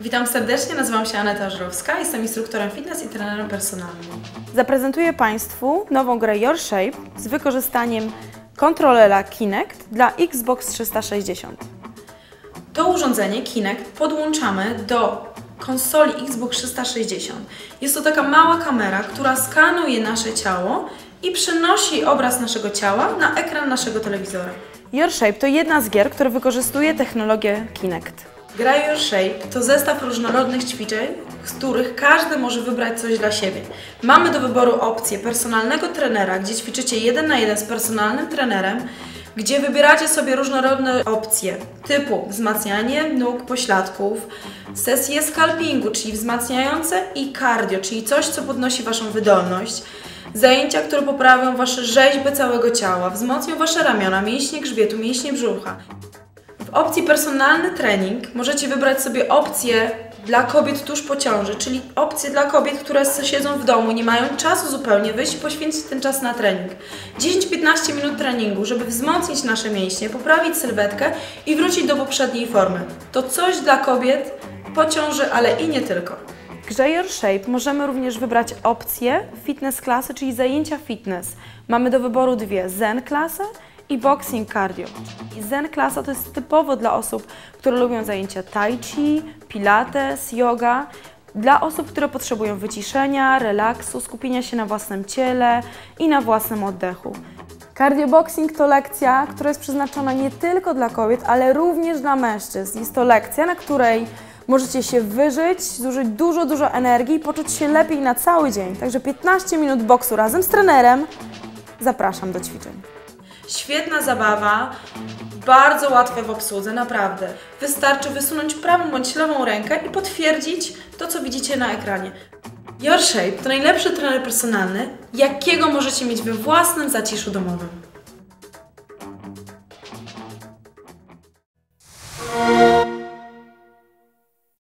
Witam serdecznie, nazywam się Aneta Żurowska, jestem instruktorem fitness i trenerem personalnym. Zaprezentuję Państwu nową grę Your Shape z wykorzystaniem kontrolera Kinect dla Xbox 360. To urządzenie Kinect podłączamy do konsoli Xbox 360. Jest to taka mała kamera, która skanuje nasze ciało i przenosi obraz naszego ciała na ekran naszego telewizora. Your Shape to jedna z gier, która wykorzystuje technologię Kinect. Gra Your Shape to zestaw różnorodnych ćwiczeń, z których każdy może wybrać coś dla siebie. Mamy do wyboru opcję personalnego trenera, gdzie ćwiczycie jeden na jeden z personalnym trenerem, gdzie wybieracie sobie różnorodne opcje typu wzmacnianie nóg, pośladków, sesje scalpingu, czyli wzmacniające i cardio, czyli coś, co podnosi Waszą wydolność, zajęcia, które poprawią Wasze rzeźby całego ciała, wzmocnią Wasze ramiona, mięśnie grzbietu, mięśnie brzucha. W opcji personalny trening możecie wybrać sobie opcję dla kobiet tuż po ciąży, czyli opcję dla kobiet, które siedzą w domu, nie mają czasu zupełnie wyjść i poświęcić ten czas na trening. 10-15 minut treningu, żeby wzmocnić nasze mięśnie, poprawić sylwetkę i wrócić do poprzedniej formy. To coś dla kobiet po ciąży, ale i nie tylko. W Shape możemy również wybrać opcję fitness klasy, czyli zajęcia fitness. Mamy do wyboru dwie, zen klasę i boxing cardio. I zen klasa to jest typowo dla osób, które lubią zajęcia tai chi, pilates, yoga. Dla osób, które potrzebują wyciszenia, relaksu, skupienia się na własnym ciele i na własnym oddechu. Cardio boxing to lekcja, która jest przeznaczona nie tylko dla kobiet, ale również dla mężczyzn. Jest to lekcja, na której możecie się wyżyć, zużyć dużo, dużo energii i poczuć się lepiej na cały dzień. Także 15 minut boksu razem z trenerem. Zapraszam do ćwiczeń. Świetna zabawa, bardzo łatwe w obsłudze, naprawdę. Wystarczy wysunąć prawą bądź lewą rękę i potwierdzić to, co widzicie na ekranie. Your to najlepszy trener personalny, jakiego możecie mieć we własnym zaciszu domowym.